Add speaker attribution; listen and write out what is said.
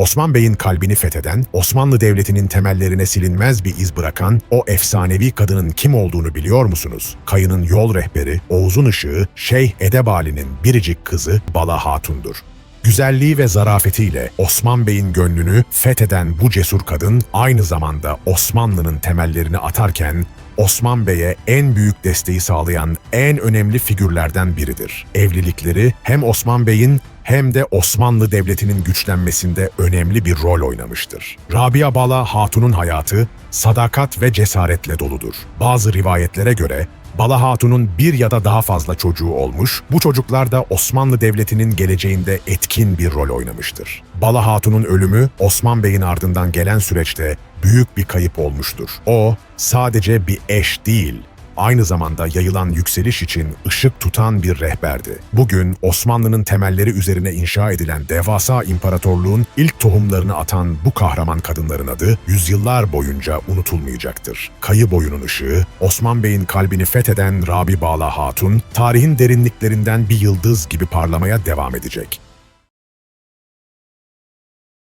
Speaker 1: Osman Bey'in kalbini fetheden, Osmanlı Devleti'nin temellerine silinmez bir iz bırakan o efsanevi kadının kim olduğunu biliyor musunuz? Kayının yol rehberi, Oğuz'un ışığı, Şeyh Edebali'nin biricik kızı Bala Hatun'dur. Güzelliği ve zarafetiyle Osman Bey'in gönlünü fetheden bu cesur kadın aynı zamanda Osmanlı'nın temellerini atarken Osman Bey'e en büyük desteği sağlayan en önemli figürlerden biridir. Evlilikleri hem Osman Bey'in hem de Osmanlı Devleti'nin güçlenmesinde önemli bir rol oynamıştır. Rabia Bala Hatun'un hayatı sadakat ve cesaretle doludur. Bazı rivayetlere göre Bala Hatun'un bir ya da daha fazla çocuğu olmuş, bu çocuklar da Osmanlı Devleti'nin geleceğinde etkin bir rol oynamıştır. Bala Hatun'un ölümü Osman Bey'in ardından gelen süreçte büyük bir kayıp olmuştur. O sadece bir eş değil, aynı zamanda yayılan yükseliş için ışık tutan bir rehberdi. Bugün Osmanlı'nın temelleri üzerine inşa edilen devasa imparatorluğun ilk tohumlarını atan bu kahraman kadınların adı yüzyıllar boyunca unutulmayacaktır. Kayı boyunun ışığı, Osman Bey'in kalbini fetheden Rabi Bala Hatun, tarihin derinliklerinden bir yıldız gibi parlamaya devam edecek.